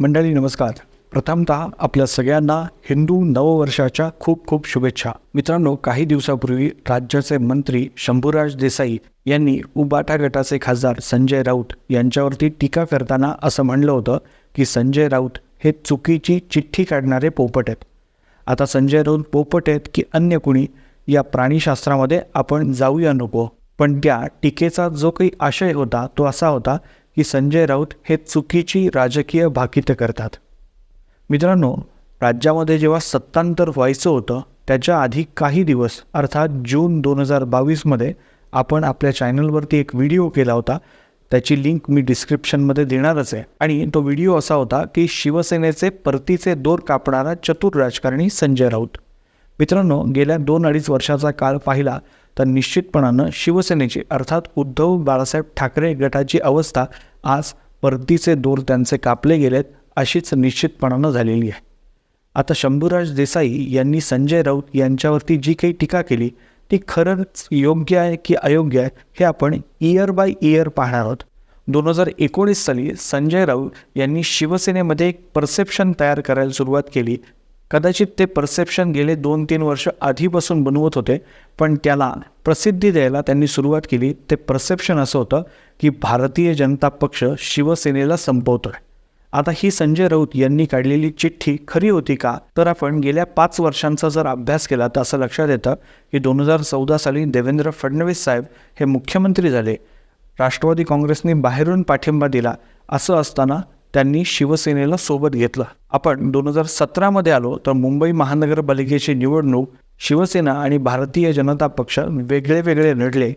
मंडळी नमस्कार. प्रथमतः आपल्या सगळ्यांना हिंदू नववर्षाच्या खूप खूप शुभेच्छा. मित्रांनो काही दिवसापूर्वी राज्याचे मंत्री शंभूराज देसाई यांनी उबाटा गटाचे खासदार संजय राऊत यांच्यावरती टीका करताना असं म्हणलं होतं की संजय राऊत हे चुकीची चिठ्ठी काढणारे पोपट आहेत. आता संजय राऊत पोपट आहेत की अन्य कुणी या प्राणीशास्त्रामध्ये आपण जाऊया नको. पण त्या टीकेचा जो काही आशय होता तो असा होता की संजय राऊत हे चुकीची राजकीय भाकितं करतात. मित्रांनो राज्यामध्ये जेव्हा सत्तांतर व्हायचं होतं त्याच्या आधी काही दिवस अर्थात जून दोन हजार बावीसमध्ये आपण आपल्या चॅनलवरती एक व्हिडिओ केला होता. त्याची लिंक मी डिस्क्रिप्शनमध्ये देणारच आहे. आणि तो व्हिडिओ असा होता की शिवसेनेचे परतीचे दोर कापणारा चतुर राजकारणी संजय राऊत. मित्रांनो गेल्या दोन अडीच वर्षाचा काळ पाहिला तर निश्चितपणानं शिवसेनेची अर्थात उद्धव बाळासाहेब ठाकरे गटाची अवस्था आज परतीचे दोर त्यांचे कापले गेलेत अशीच निश्चितपणानं झालेली आहे. आता शंभूराज देसाई यांनी संजय राऊत यांच्यावरती जी काही टीका केली ती खरंच योग्य आहे की अयोग्य आहे हे आपण इयर बाय इयर पाहणार आहोत. दोन हजार एकोणीस साली संजय राऊत यांनी शिवसेनेमध्ये एक परसेप्शन तयार करायला सुरुवात केली कदाचित ते परसेप्शन गेले दोन तीन वर्ष आधीपासून बनवत होते पण त्याला प्रसिद्धी द्यायला त्यांनी सुरुवात केली. ते परसेप्शन असं होतं की भारतीय जनता पक्ष शिवसेनेला संपवतोय. आता ही संजय राऊत यांनी काढलेली चिठ्ठी खरी होती का? तर आपण गेल्या पाच वर्षांचा जर अभ्यास केला तर असं लक्षात येतं की दोन हजार चौदा साली देवेंद्र फडणवीस साहेब हे मुख्यमंत्री झाले. राष्ट्रवादी काँग्रेसने बाहेरून पाठिंबा दिला. असं असताना त्यांनी शिवसेनेला सोबत घेतलं. आपण दोन हजार सतरामध्ये आलो तर मुंबई महानगरपालिकेची निवडणूक शिवसेना आणि भारतीय जनता पक्ष वेगळे वेगळे लढले.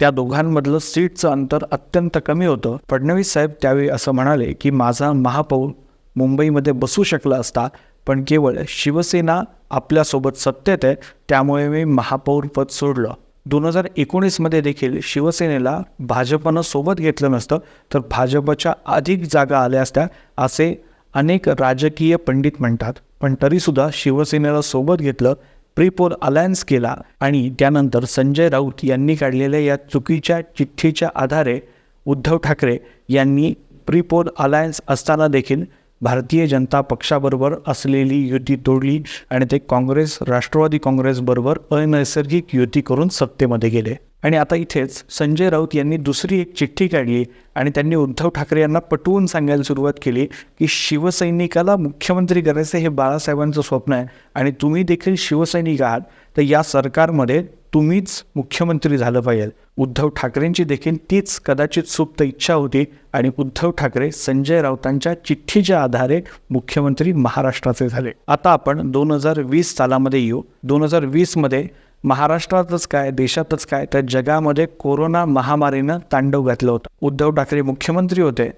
त्या दोघांमधलं सीटचं अंतर अत्यंत कमी होतं. फडणवीस साहेब त्यावेळी असं म्हणाले की माझा महापौर मुंबईमध्ये बसू शकला असता पण केवळ शिवसेना आपल्यासोबत सत्तेत आहे त्यामुळे मी महापौर पद सोडलं. दोन हजार एकोणीसमध्ये देखील शिवसेनेला भाजपनं सोबत घेतलं नसतं तर भाजपच्या अधिक जागा आल्या असत्या असे अनेक राजकीय पंडित म्हणतात. पण तरीसुद्धा शिवसेनेला सोबत घेतलं प्रीपोल अलायन्स केला आणि त्यानंतर संजय राऊत यांनी काढलेल्या या चुकीच्या चिठ्ठीच्या आधारे उद्धव ठाकरे यांनी प्रीपोल अलायन्स असताना देखील भारतीय जनता पक्षाबरोबर असलेली युती तोडली आणि ते काँग्रेस राष्ट्रवादी काँग्रेसबरोबर अनैसर्गिक युती करून सत्तेमध्ये गेले. आणि आता इथेच संजय राऊत यांनी दुसरी एक चिठ्ठी काढली आणि त्यांनी उद्धव ठाकरे यांना पटवून सांगायला सुरुवात केली की शिवसैनिकाला मुख्यमंत्री करायचं हे बाळासाहेबांचं स्वप्न आहे आणि तुम्ही देखील शिवसैनिक आहात तर या सरकारमध्ये तुम्हीच मुख्यमंत्री झालं पाहिजे. उद्धव ठाकरेंची देखील तीच कदाचित सुप्त इच्छा होती आणि उद्धव ठाकरे संजय राऊतांच्या चिठ्ठीच्या आधारे मुख्यमंत्री महाराष्ट्राचे झाले. आता आपण दोन हजार वीस सालामध्ये येऊ. दोन हजार वीसमध्ये महाराष्ट्रातच काय देशातच काय तर जगामध्ये कोरोना महामारीनं तांडव घातलं होतं. उद्धव ठाकरे मुख्यमंत्री होते.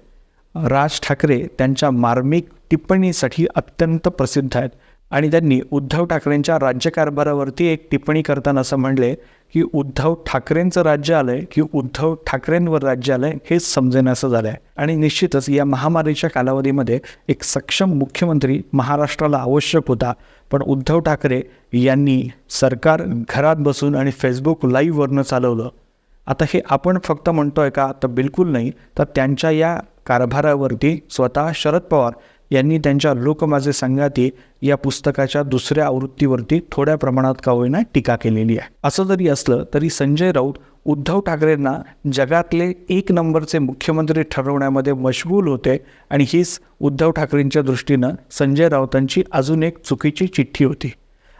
राज ठाकरे त्यांच्या मार्मिक टिप्पणीसाठी अत्यंत प्रसिद्ध आहेत. आणि त्यांनी उद्धव ठाकरेंच्या राज्यकारभारावरती एक टिप्पणी करताना असं म्हणले की उद्धव ठाकरेंचं राज्य आलंय की उद्धव ठाकरेंवर राज्य आलंय हेच समजेनासं झालं आहे आणि निश्चितच या महामारीच्या कालावधीमध्ये एक सक्षम मुख्यमंत्री महाराष्ट्राला आवश्यक होता. पण उद्धव ठाकरे यांनी सरकार घरात बसून आणि फेसबुक लाईव्हवरनं चालवलं. आता हे आपण फक्त म्हणतोय का? तर बिलकुल नाही. तर त्यांच्या या कारभारावरती स्वतः शरद पवार यांनी त्यांच्या लोक माझे संगाती या पुस्तकाच्या दुसऱ्या आवृत्तीवरती थोड्या प्रमाणात का होईना टीका केलेली आहे. असं जरी असलं तरी संजय राऊत उद्धव ठाकरेंना जगातले एक नंबरचे मुख्यमंत्री ठरवण्यामध्ये मशगूल होते आणि हीच उद्धव ठाकरेंच्या दृष्टीनं संजय राऊतांची अजून एक चुकीची चिठ्ठी होती.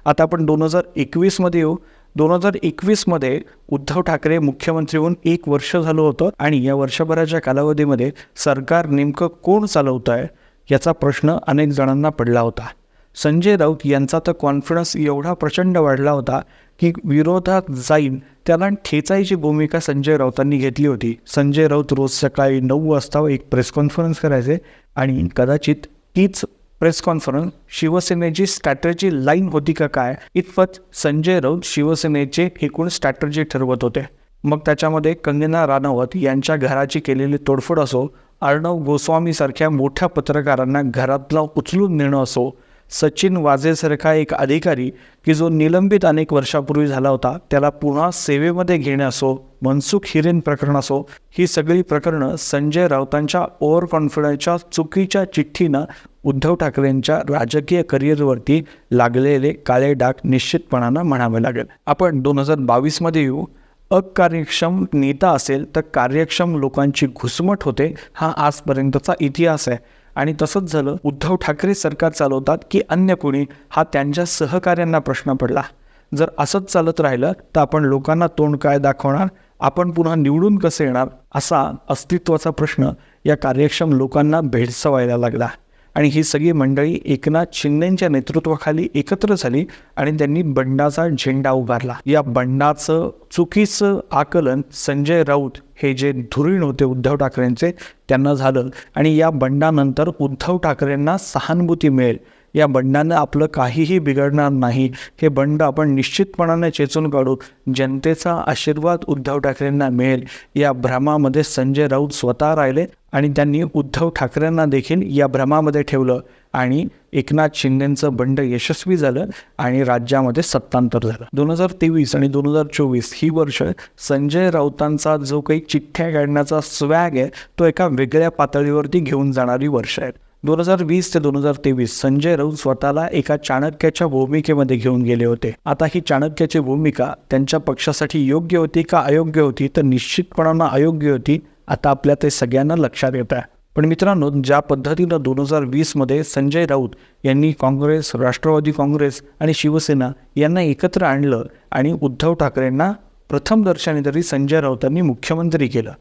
आता आपण दोन हजार एकवीसमध्ये येऊ. दोन हजार एकवीसमध्ये उद्धव ठाकरे मुख्यमंत्री होऊन एक वर्ष झालं होतं आणि या वर्षभराच्या कालावधीमध्ये सरकार नेमकं कोण चालवतं आहे याचा प्रश्न अनेक जणांना पडला होता. संजय राऊत यांचा तर कॉन्फिडन्स एवढा प्रचंड वाढला होता की विरोधात जाईन त्याला ठेचायची भूमिका संजय राऊतांनी घेतली होती. संजय राऊत रोज सकाळी नऊ वाजता एक प्रेस कॉन्फरन्स करायचे आणि कदाचित तीच प्रेस कॉन्फरन्स शिवसेनेची स्ट्रॅटर्जी लाईन होती का काय इतपत संजय राऊत शिवसेनेचे एकूण स्ट्रॅटर्जी ठरवत होते. मग त्याच्यामध्ये कंगना राणावत यांच्या घराची केलेली तोडफोड असो अर्णव गोस्वामीसारख्या मोठ्या पत्रकारांना घरातला उचलून नेणं असो सचिन वाजेसारखा एक अधिकारी की जो निलंबित अनेक वर्षापूर्वी झाला होता त्याला पुन्हा सेवेमध्ये घेणे असो मनसुख हिरेन प्रकरण असो ही सगळी प्रकरणं संजय राऊतांच्या ओव्हर कॉन्फिडन्सच्या चुकीच्या चिठ्ठीनं उद्धव ठाकरेंच्या राजकीय करिअरवरती लागलेले काळे डाग निश्चितपणानं म्हणावे लागेल. आपण दोन हजार बावीसमध्ये येऊ. अकार्यक्षम नेता असेल तर कार्यक्षम लोकांची घुसमट होते हा आजपर्यंतचा इतिहास आहे. आणि तसंच झालं उद्धव ठाकरे सरकार चालवतात की अन्य कोणी हा त्यांच्या सहकाऱ्यांना प्रश्न पडला. जर असंच चालत राहिलं तर आपण लोकांना तोंड काय दाखवणार? आपण पुन्हा निवडून कसे येणार? असा अस्तित्वाचा प्रश्न या कार्यक्षम लोकांना भेडसवायला लागला. आणि ही सगळी मंडळी एकनाथ शिंदेच्या नेतृत्वाखाली एकत्र झाली आणि त्यांनी बंडाचा झेंडा उभारला. या बंडाचं चुकीचं आकलन संजय राऊत हे जे धुरीण होते उद्धव ठाकरेंचे त्यांना झालं. आणि या बंडानंतर उद्धव ठाकरेंना सहानुभूती मिळेल. या बंडानं आपलं काहीही बिघडणार नाही. हे बंड आपण निश्चितपणाने चेचून काढू. जनतेचा आशीर्वाद उद्धव ठाकरेंना मिळेल. या भ्रमामध्ये संजय राऊत स्वतः राहिले आणि त्यांनी उद्धव ठाकरेंना देखील या भ्रमामध्ये ठेवलं. आणि एकनाथ शिंदेचं बंड यशस्वी झालं आणि राज्यामध्ये सत्तांतर झालं. दोन हजार तेवीस आणि दोन हजार चोवीस ही वर्ष संजय राऊतांचा जो काही चिठ्ठ्या काढण्याचा स्वॅग आहे तो एका वेगळ्या पातळीवरती घेऊन जाणारी वर्ष आहेत दोन हजार वीस ते दोन हजार तेवीस संजय राऊत स्वतःला एका चाणक्याच्या भूमिकेमध्ये घेऊन गेले होते. आता ही चाणक्याची भूमिका त्यांच्या पक्षासाठी योग्य होती का अयोग्य होती? तर निश्चितपणानं अयोग्य होती आता आपल्या ते सगळ्यांना लक्षात येत आहे. पण मित्रांनो ज्या पद्धतीनं दोन हजार वीसमध्ये संजय राऊत यांनी काँग्रेस राष्ट्रवादी काँग्रेस आणि शिवसेना यांना एकत्र आणलं आणि उद्धव ठाकरेंना प्रथम दर्शनी तरी संजय राऊतांनी मुख्यमंत्री केलं.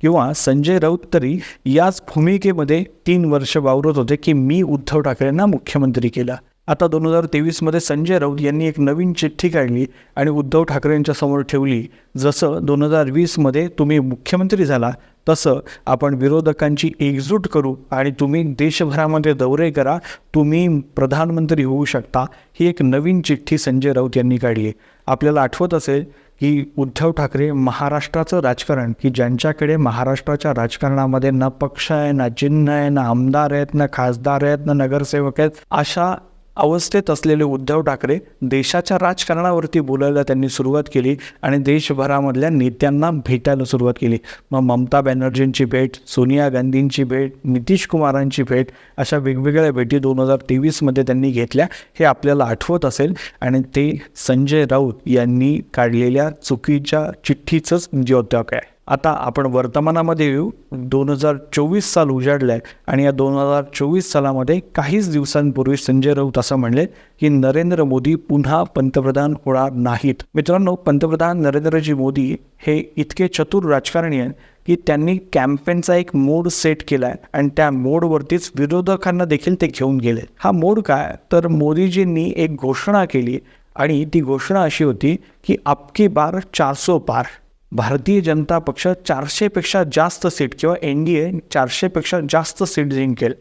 किंवा संजय राऊत तरी याच भूमिकेमध्ये तीन वर्ष वावरत होते की मी उद्धव ठाकरेंना मुख्यमंत्री केला. आता दोन हजार तेवीसमध्ये संजय राऊत यांनी एक नवीन चिठ्ठी काढली आणि उद्धव ठाकरेंच्या समोर ठेवली जसं दोन हजार वीसमध्ये तुम्ही मुख्यमंत्री झाला तसं आपण विरोधकांची एकजूट करू आणि तुम्ही देशभरामध्ये दौरे करा तुम्ही प्रधानमंत्री होऊ शकता ही एक नवीन चिठ्ठी संजय राऊत यांनी काढली. आपल्याला आठवत असेल की उद्धव ठाकरे महाराष्ट्राचं राजकारण की ज्यांच्याकडे महाराष्ट्राच्या राजकारणामध्ये ना पक्ष आहे ना चिन्ह आहे ना आमदार आहेत ना खासदार आहेत ना नगरसेवक आहेत अशा अवस्थेत असलेले उद्धव ठाकरे देशाच्या राजकारणावरती बोलायला त्यांनी सुरुवात केली आणि देशभरामधल्या नेत्यांना भेटायला सुरुवात केली. मग ममता बॅनर्जींची भेट सोनिया गांधींची भेट नितीश कुमारांची भेट अशा वेगवेगळ्या भेटी दोन हजार तेवीसमध्ये त्यांनी घेतल्या. हे आपल्याला आठवत असेल आणि ते संजय राऊत यांनी काढलेल्या चुकीच्या चिठ्ठीचंच द्योतक आहे. आता आपण वर्तमानामध्ये येऊ. दोन हजार चोवीस साल उजाडलं आहे आणि या दोन हजार चोवीस सालामध्ये काहीच दिवसांपूर्वी संजय राऊत असं म्हणले की नरेंद्र मोदी पुन्हा पंतप्रधान होणार नाहीत. मित्रांनो पंतप्रधान नरेंद्रजी मोदी हे इतके चतुर राजकारणी आहेत की त्यांनी कॅम्पेनचा एक मोड सेट केला आहे आणि त्या मोडवरतीच विरोधकांना देखील ते घेऊन गेले. हा मोड काय? तर मोदीजींनी एक घोषणा केली आणि ती घोषणा अशी होती की आपकी बार चारसो पार. भारतीय जनता पक्ष चारशेपेक्षा जास्त सीट किंवा एन डी ए चारशेपेक्षा जास्त सीट जिंकेल.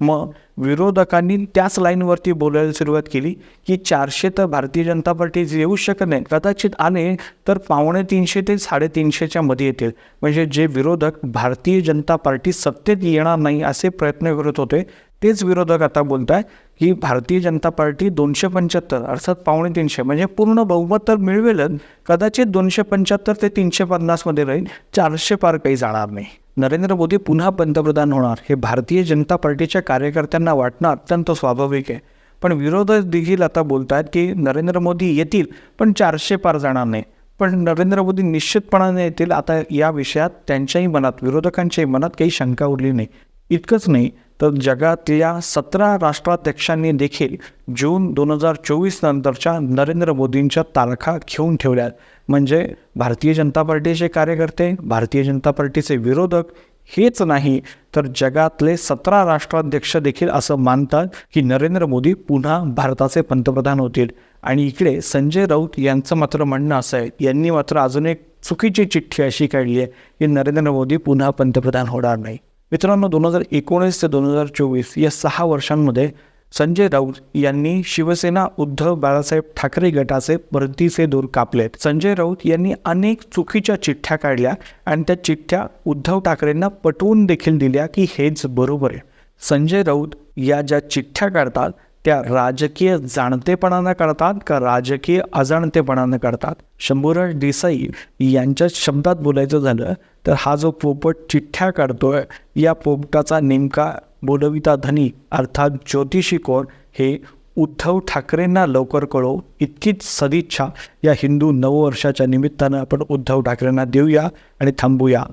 मग विरोधकांनी त्याच लाईनवरती बोलायला सुरुवात केली की चारशे तर भारतीय जनता पार्टी येऊ शकत नाही. कदाचित आले तर पावणे तीनशे ते साडेतीनशेच्या मध्ये येतील. म्हणजे जे विरोधक भारतीय जनता पार्टी सत्तेत येणार नाही असे प्रयत्न करत होते तेच विरोधक आता बोलत आहे की भारतीय जनता पार्टी दोनशे पंच्याहत्तर अर्थात पावणे तीनशे म्हणजे पूर्ण बहुमत तर मिळवेलच कदाचित दोनशे पंच्याहत्तर ते तीनशे पन्नासमध्ये राहील चारशे पार काही जाणार नाही. नरेंद्र मोदी पुन्हा पंतप्रधान होणार हे भारतीय जनता पार्टीच्या कार्यकर्त्यांना वाटणं अत्यंत स्वाभाविक आहे. पण विरोधक देखील आता बोलत आहेत की नरेंद्र मोदी येतील पण चारशे पार जाणार नाही. पण नरेंद्र मोदी निश्चितपणाने येतील आता या विषयात त्यांच्याही मनात विरोधकांच्याही मनात काही शंका उरली नाही. इतकंच नाही तर जगातल्या सतरा राष्ट्राध्यक्षांनी देखील जून दोन हजार चोवीस नंतरच्या नरेंद्र मोदींच्या तारखा घेऊन ठेवल्यात. म्हणजे भारतीय जनता पार्टीचे कार्यकर्ते भारतीय जनता पार्टीचे विरोधक हेच नाही तर जगातले सतरा राष्ट्राध्यक्ष देखील असं मानतात की नरेंद्र मोदी पुन्हा भारताचे पंतप्रधान होतील. आणि इकडे संजय राऊत यांचं मात्र म्हणणं असं आहे यांनी मात्र अजून एक चुकीची चिठ्ठी अशी काढली आहे की नरेंद्र मोदी पुन्हा पंतप्रधान होणार नाही. मित्रांनो दोन हजार एकोणीस ते दोन हजार चोवीस या सहा वर्षांमध्ये संजय राऊत यांनी शिवसेना उद्धव बाळासाहेब ठाकरे गटाचे परतीचे दूर कापलेत. संजय राऊत यांनी अनेक चुकीच्या चिठ्ठ्या काढल्या आणि त्या चिठ्ठ्या उद्धव ठाकरेंना पटवून देखील दिल्या की हेच बरोबर आहे. संजय राऊत या ज्या चिठ्ठ्या काढतात त्या राजकीय जाणतेपणानं करतात का राजकीय अजाणतेपणानं करतात? शंभूराज देसाई यांच्या शब्दात बोलायचं झालं तर हा जो पोपट चिठ्ठ्या काढतोय या पोपटाचा नेमका बोलविता धनी अर्थात ज्योतिषी कोण हे उद्धव ठाकरेंना लवकर कळो इतकीच सदिच्छा या हिंदू नववर्षाच्या निमित्तानं आपण उद्धव ठाकरेंना देऊया आणि थांबूया.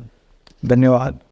धन्यवाद.